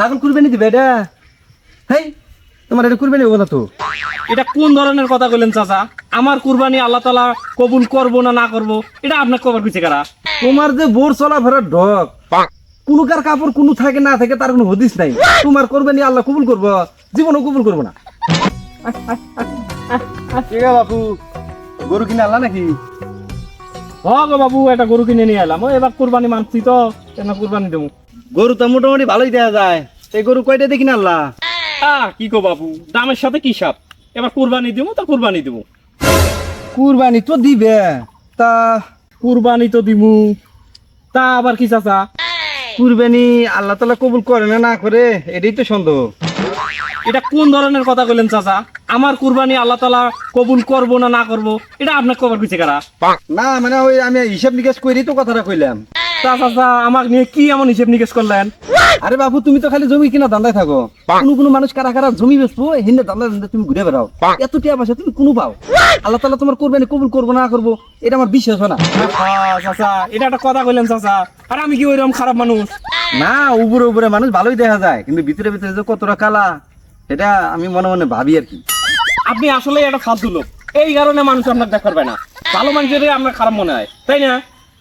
ছাগল কুরবানি দিবে এটা? হেই তোমার এটা কুরবানি হব না তো? এটা কোন ধরনের কথা বললেন চাচা? আমার কুরবানি আল্লাহ তালা কবুল করব না না করব এটা আপনার কবার পিছে কারা? তোমার যে বোর চলা ফেরার ঢক কোনো কার কাপড় কোনো থাকে না থাকে তার কোনো হদিস নাই। তোমার কোরবানি আল্লাহ কবুল করব জীবনও কবুল করব না। বাপু? গরু কিনে আল্লাহ নাকি? হ গো বাবু একটা গরু কিনে নিয়ে এলাম। ও এবার কুরবানি মানছি তো কেন কুরবানি দেবো। গরু তো মোটামুটি ভালোই দেখা যায়। এই গরু কয়টা দেখি না আল্লাহ? আহ কি গো বাবু দামের সাথে কি সাপ? এবার কুরবানি দিব তো কুরবানি দিব? কুরবানি তো দিবে। তা কুরবানি তো দিমু। তা আবার কি চাচা? কুরবানি আল্লাহ তালা কবুল করে না না করে? এটাই তো সন্দেহ। এটা কোন ধরনের কথা বললেন চাচা? আমার কুরবানি আল্লাহ তালা কবুল করব না না করব? এটা আপনার কবার পিছে কারা? না মানে ওই আমি হিসাব নিকাশ করি তো কথাটা কইলাম। তা চাচা আমাকে নিয়ে কি এমন হিসেব নিকেশ করলেন? আরে বাবু তুমি তো খালি জমি কিনা ধান্দায় থাকো। কোনো কোনো মানুষ কারা কারা জমি বেচবো হিন্দে তুমি ঘুরে বেড়াও। এত টিয়া পয়সা তুমি কোনো পাও। আল্লাহ তালা তোমার কোরবানি কবুল করব না করব এটা আমার বিশ্বাস হয় না। চাচা এটা একটা কথা কইলেন চাচা। আর আমি কি ওইরকম খারাপ মানুষ? না উপরে উপরে মানুষ ভালোই দেখা যায় কিন্তু ভিতরে ভিতরে যে কতটা কালা এটা আমি মনে মনে ভাবি আর কি। আপনি আসলে একটা ফালতু লোক। এই কারণে মানুষ আপনার দেখার পায় না। ভালো মানুষের আপনার খারাপ মনে হয় তাই না?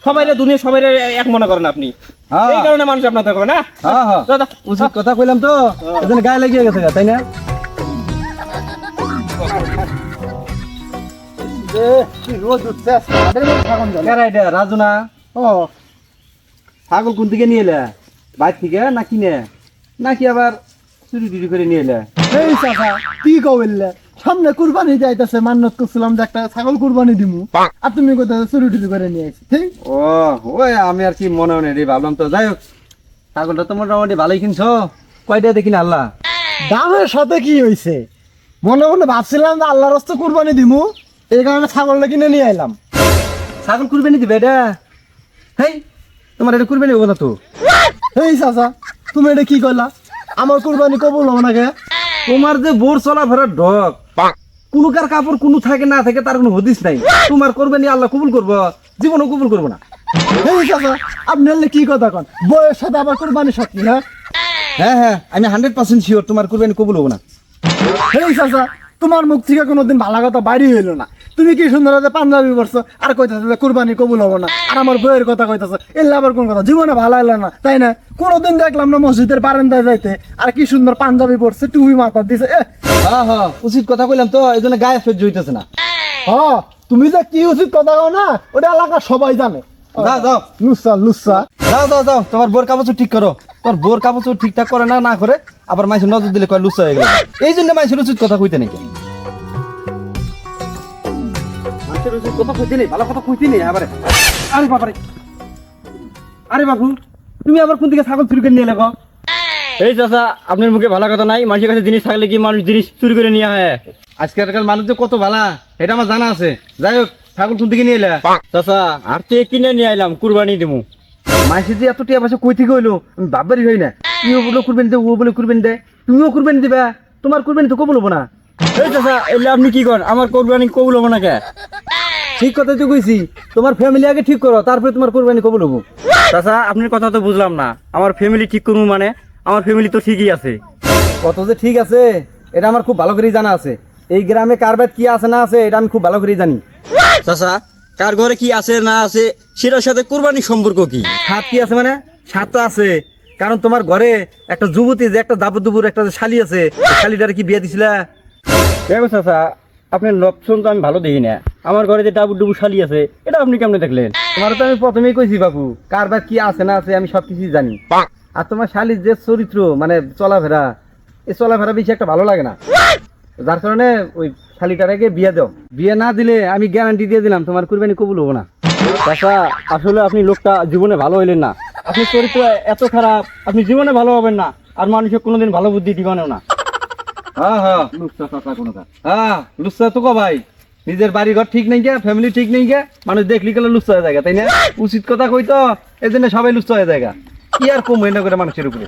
সবাই দুনিয়া সবাই এক মনে করেন আপনি। হ্যাঁ। এই কারণে মানুষ আপনার দেখবে না? হ্যাঁ হ্যাঁ। উচিত কথা কইলাম তো। এজন্য গায়ে লাগিয়ে গেছে তাই না? কারা এটা রাজু না? ও। ছাগল কোন থেকে নিয়ে এলে? বাইর থেকে না? কিনে নাকি আবার চুরি টুরি করে নিয়ে এলে? কি কইলে সামনে কুরবানি যাইতেছে মান্নত করছিলাম যে একটা ছাগল কুরবানি দিমু। আর তুমি কোথায় চুরি টুরি করে নিয়ে আসি ঠিক? ও ওই আমি আর কি মনে মনে রে ভাবলাম তো। যাই হোক ছাগলটা তো মোটামুটি ভালোই কিনছো। কয়টা দেখি না আল্লাহ দামের সাথে কি হইছে? মনে মনে ভাবছিলাম যে আল্লাহর রাস্তা কুরবানি দিমু এই কারণে ছাগলটা কিনে নিয়ে এলাম ছাগল কুরবানি দিবে এটা? হেই তোমার এটা কুরবানি হব না তো? এই চাচা তুমি এটা কি করলা আমার কুরবানি কবুল হব না কে তোমার যে বোর চলা ফেরার ঢক কোনো কার কাপড় কোনো থাকে, না থাকে, তার কোনো হদিস নাই। তোমার করবে নি, আল্লাহ কবুল করব। জীবনও কবুল করব না। আপনি হলে কি কথা কন? বয়স সাথে আবার কুরবানি সাক্ষী হ্যাঁ হ্যাঁ হ্যাঁ আমি হান্ড্রেড পার্সেন্ট শিওর তোমার কোরবানি কবুল হব না। চাচা, তোমার মুখ থেকে কোনোদিন ভালো কথা বাইরে হইল না। তুমি কি সুন্দর আছে পাঞ্জাবি পড়ছো আর কইতাছে যে কুরবানি কবুল হব না। আর আমার বইয়ের কথা কইতাছে। এলে আবার কোন কথা? জীবনে ভালো হইল না তাই না? কোনোদিন দেখলাম না মসজিদের বারান্দায় যাইতে। আর কি সুন্দর পাঞ্জাবি পড়ছে টুপি মাথা দিছে। হ্যাঁ হ্যাঁ উচিত কথা কইলাম তো এই জন্য গায়ে সহ্য হইতেছে না। হ তুমি যে কি উচিত কথা কও না ওটা এলাকা সবাই জানে। যাও যাও লুচ্ছা লুচ্ছা যাও যাও যাও তোমার বোর কাপড় ঠিক করো। তোমার বোর কাপড় ঠিকঠাক করে না না করে আবার মাইসের নজর দিলে কয় লুচা হয়ে গেল। এই জন্য মাইসের উচিত কথা কইতে নাকি? মানুষের উচিত কথা কইতে নেই ভালো কথা কইতে নেই আবার। আরে বাবারে। আরে বাবু তুমি আবার কোন দিকে ছাগল চুরি করে নিয়ে এই চাচা আপনার মুখে ভালো কথা নাই মানুষের কাছে জিনিস থাকলে কি মানুষ জিনিস চুরি করে নিয়ে হয় আজকালকার মানুষ যে কত ভালা এটা আমার জানা আছে। যাই হোক ছাগল কোন দিকে নিয়ে এলে? চাচা আর তো কিনে নিয়ে আইলাম কুরবানি দিমু। যে এত টিয়া পয়সা কই থেকে হইল? আমি বাবারই হই না। তুইও বলে কুরবানি দে ও বলে কুরবানি দে। তুমিও কুরবানি দিবা। তোমার কুরবানি তো কবুল হব না। এই চাচা এলে আপনি কি করেন আমার কুরবানি কবুল হব না কে? ঠিক কথা তো কইছি তোমার ফ্যামিলি আগে ঠিক করো তারপরে তোমার কোরবানি কবুল হব। চাচা আপনার কথা তো বুঝলাম না। আমার ফ্যামিলি ঠিক করব মানে আমার ফ্যামিলি তো ঠিকই আছে। কত যে ঠিক আছে এটা আমার খুব ভালো করেই জানা আছে। এই গ্রামে কার বাদ কি আছে না আছে এটা আমি খুব ভালো করেই জানি। চাচা কার ঘরে কি আছে না আছে সেটার সাথে কুরবানির সম্পর্ক কি? সাত কি আছে মানে? সাত তো আছে। কারণ তোমার ঘরে একটা যুবতী যে একটা দাবুর দুবুর একটা যে শালি আছে শালিটারে কি বিয়ে দিছিলা? দেখো চাচা আপনার লক্ষণ তো আমি ভালো দেখি না। আমার ঘরে যে ডাবু ডুবু শালি আছে এটা আপনি কেমনে দেখলেন? তোমার তো আমি প্রথমেই কইছি বাবু কার বাদ কি আছে না আছে আমি সব কিছুই জানি আর তোমার শালির যে চরিত্র মানে চলাফেরা এই চলাফেরা বেশি একটা ভালো লাগে না। যার কারণে ওই শালিটারাকে বিয়ে দাও। বিয়ে না দিলে আমি গ্যারান্টি দিয়ে দিলাম তোমার কুরবানি কবুল হব না। চাচা আসলে আপনি লোকটা জীবনে ভালো হইলেন না। আপনি চরিত্র এত খারাপ আপনি জীবনে ভালো হবেন না। আর মানুষের কোনোদিন ভালো বুদ্ধি দিবানেও না। হ্যাঁ হ্যাঁ লুচ্ছা চাচা কোনো হ্যাঁ লুচ্ছা তো কো ভাই নিজের বাড়ি ঘর ঠিক নেই গিয়া ফ্যামিলি ঠিক নেই গিয়া মানুষ দেখলি গেলে লুস্ত হয়ে যায় তাই না? উচিত কথা কই তো এই জন্য সবাই লুস্ত হয়ে যায় কি আর কম হয়ে না করে মানুষের উপরে?